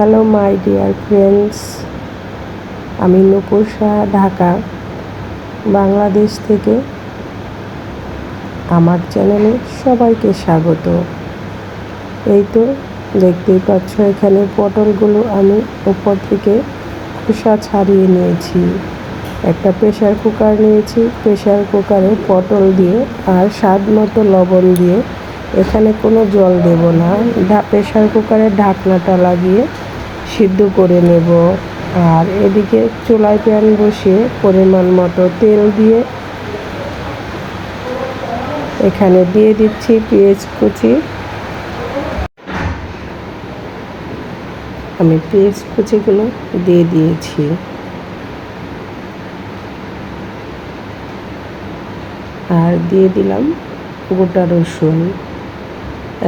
Hello, my dear friends. আমি নুপুর ঢাকা, বাংলাদেশ থেকে। আমার চ্যানেলে সবাইকে স্বাগত। এই তো দেখতেই পাচ্ছ, এখানে পটলগুলো আমি উপর থেকে খোসা ছাড়িয়ে নিয়েছি। একটা প্রেশার কুকার নিয়েছি। প্রেশার কুকারে পটল দিয়ে আর স্বাদ মতো লবণ দিয়ে এখানে কোনো জল দেব না। প্রেশার কুকারের ঢাকনাটা লাগিয়ে সিদ্ধ করে নেব। আর এদিকে চুলায় প্যান বসিয়ে পরিমাণ মতো তেল দিয়ে এখানে দিয়ে দিচ্ছি পেঁয়াজ কুচি। আমি পেঁয়াজ কুচিগুলো দিয়ে দিয়েছি। আর দিয়ে দিলাম গোটা রসুন।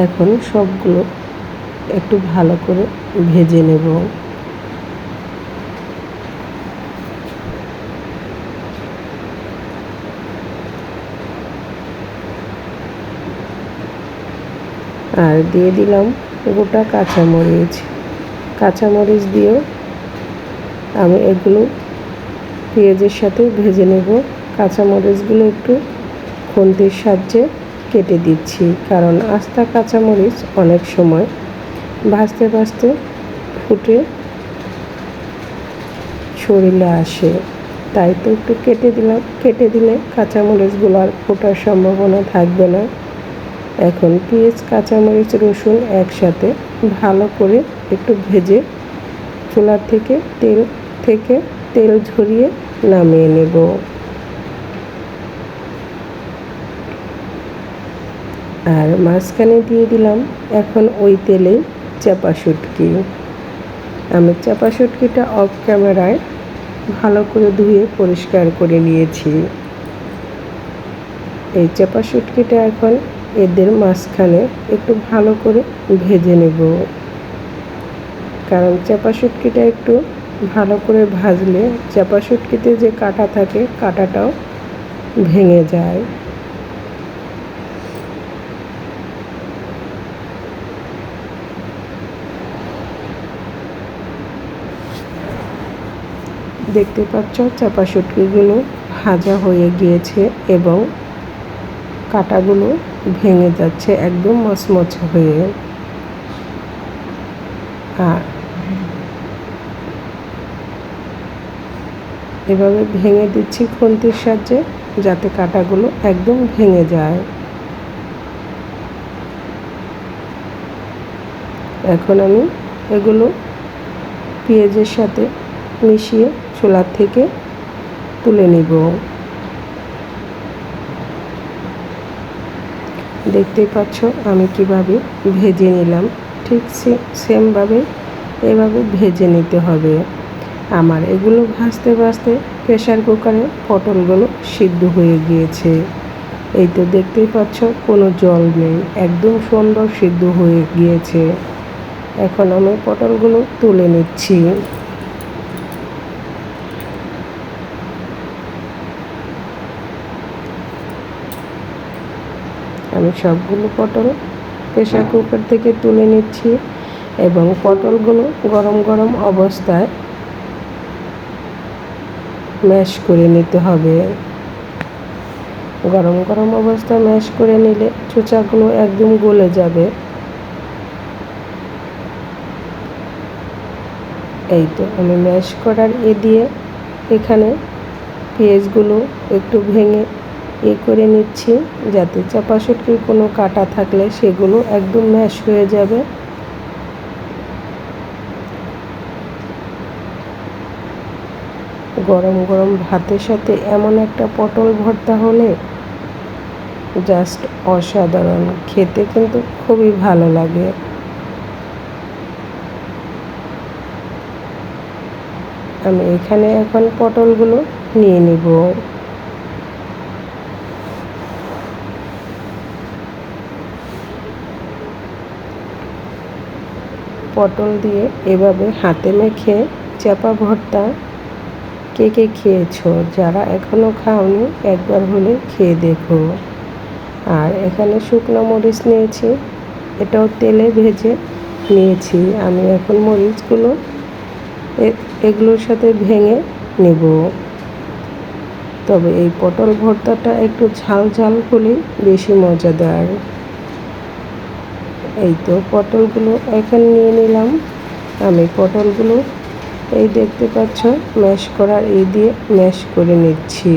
এখন সবগুলো একটু ভালো করে ভেজে নেব। আর দিয়ে দিলাম গোটা কাঁচামরিচ। কাঁচামরিচ দিয়েও আমি এগুলো পেঁয়াজের সাথে ভেজে নেব। কাঁচামরিচগুলো একটু খুন্তির সাহায্যে কেটে দিচ্ছি, কারণ আস্তা কাঁচামরিচ অনেক সময় ভাজতে ভাজতে ফুটে শরীরে আসে। তাই তো একটু কেটে দিলাম। কেটে দিলে কাঁচামরিচগুলো আর ফোটার সম্ভাবনা থাকবে না। এখন পেঁয়াজ, কাঁচামরিচ, রসুন একসাথে ভালো করে একটু ভেজে চুলার থেকে তেল থেকে তেল ঝরিয়ে নামিয়ে নেব। আর মাঝখানে দিয়ে দিলাম এখন ওই তেলে চাপা শুটকি আমি চাপা শুটকিটা অফ ক্যামেরায় ভালো করে ধুয়ে পরিষ্কার করে নিয়েছি। এই চাপা শুটকিটা এখন এদের মাঝখানে একটু ভালো করে ভেজে নেব। কারণ চাপা শুটকিটা একটু ভালো করে ভাজলে চাপা শুটকিতে যে কাটা থাকে, কাটাটাও ভেঙে যায়। দেখতে পাচ্ছ চাপা শুটকিগুলো ভাজা হয়ে গিয়েছে এবং কাটাগুলো ভেঙে যাচ্ছে, একদম মচমচ হয়ে। আর এভাবে ভেঙে দিচ্ছি খুন্তির সাহায্যে যাতে কাটাগুলো একদম ভেঙে যায়। এখন আমি এগুলো পেঁয়াজের সাথে মিশিয়ে চুলার থেকে তুলে নিব। দেখতেই পাচ্ছ আমি কীভাবে ভেজে নিলাম। ঠিক সেমভাবে এভাবে ভেজে নিতে হবে। আমার এগুলো ভাজতে ভাজতে প্রেশার কুকারে পটলগুলো সিদ্ধ হয়ে গিয়েছে। এই তো দেখতেই পাচ্ছ কোনো জল নেই, একদম সুন্দর সিদ্ধ হয়ে গিয়েছে। এখন আমি পটলগুলো তুলে নিচ্ছি। আমি সবগুলো পটল প্রেশার কুকার থেকে তুলে নিচ্ছি এবং পটলগুলো গরম গরম অবস্থায় ম্যাশ করে নিতে হবে। গরম গরম অবস্থায় ম্যাশ করে নিলে চোচাগুলো একদম গলে যাবে। এই তো আমি ম্যাশ করার এ দিয়ে এখানে পেঁয়াজগুলো একটু ভেঙে এ করে নিচ্ছি। যাতে চাপা শুটকির কোনো কাটা থাকলে সেগুলো একদম ম্যাশ হয়ে যাবে। গরম গরম ভাতের সাথে এমন একটা পটল ভর্তা হলে জাস্ট অসাধারণ। খেতে কিন্তু খুবই ভালো লাগে। আমি এখানে এখন পটলগুলো নিয়ে নিব। পটল দিয়ে এভাবে হাতে মেখে চাপা ভর্তা কে কে খেয়েছো? যারা এখনও খাওনি, একবার হলে খেয়ে দেখো। আর এখানে শুকনো মরিচ নিয়েছি, এটাও তেলে ভেজে নিয়েছি। আমি এখন মরিচগুলো এগুলোর সাথে ভেঙে নেব। তবে এই পটল ভর্তাটা একটু ঝাল ঝাল হলেই বেশি মজাদার। এই তো পটলগুলো এখন নিয়ে নিলাম। আমি পটলগুলো এই দেখতে পাচ্ছ, ম্যাশ করার এই দিয়ে ম্যাশ করে নিচ্ছি।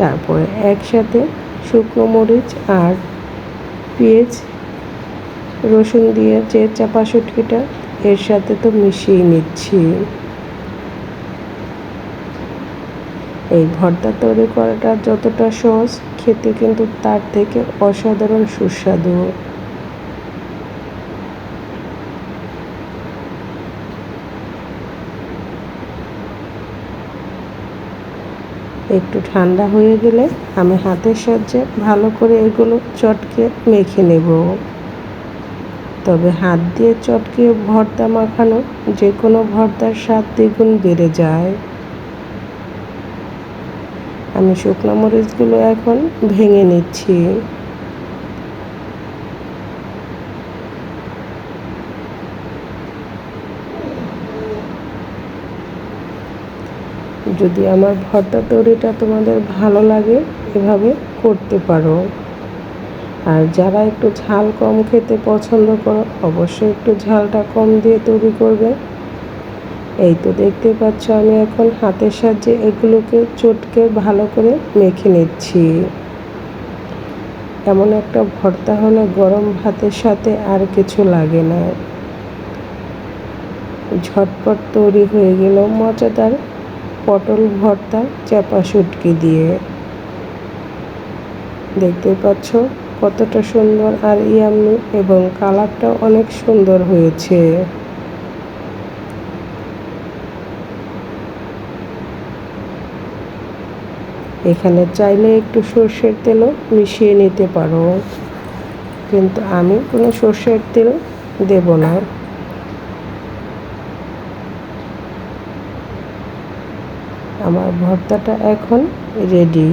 তারপরে একসাথে শুকনো মরিচ আর পেঁয়াজ, রসুন দিয়ে যে চাপা শুটকিটা এর সাথে তো মিশিয়ে নিচ্ছি। এই ভর্তা তৈরি করাটা যতটা সহজ, খেতে কিন্তু তার থেকে অসাধারণ সুস্বাদু। একটু ঠান্ডা হয়ে গেলে আমি হাতের সাহায্যে ভালো করে এগুলো চটকে মেখে নেব। তবে হাত দিয়ে চটকে ভর্তা মাখানো যে কোনো ভর্তার স্বাদ দ্বিগুণ বেড়ে যায়। আমি শুকনো মরিচগুলো এখন ভেঙে নিচ্ছি। যদি আমার ভর্তা তৈরিটা তোমাদের ভালো লাগে, এভাবে করতে পারো। আর যারা একটু ঝাল কম খেতে পছন্দ করো, অবশ্যই একটু ঝালটা কম দিয়ে তৈরি করবে। এই তো দেখতে পাচ্ছ আমি এখন হাতের সাহায্যে এগুলোকে চটকে ভালো করে মেখে নিচ্ছি। এমন একটা ভর্তা হলে গরম ভাতের সাথে আর কিছু লাগে না। ঝটপট তৈরি হয়ে গেল মজাদার পটল ভর্তা চাপা শুটকি দিয়ে। দেখতে পাচ্ছ কতটা সুন্দর আর ইয়াম্মি এবং কালারটা অনেক সুন্দর হয়েছে। এখানে চাইলে একটু সর্ষের তেলও মিশিয়ে নিতে পারো। কিন্তু আমি কোনো সর্ষের তেল দেব না। আমার ভর্তাটা এখন রেডি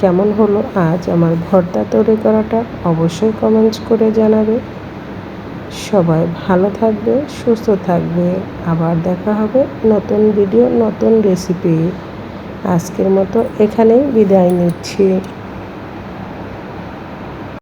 কেমন হলো আজ আমার ভর্তা তৈরি করাটা অবশ্যই কমেন্টস করে জানাবে। সবাই ভালো থাকবে, সুস্থ থাকবে। আবার দেখা হবে নতুন ভিডিও নতুন রেসিপি আজকের মতো এখানেই বিদায় নিচ্ছি।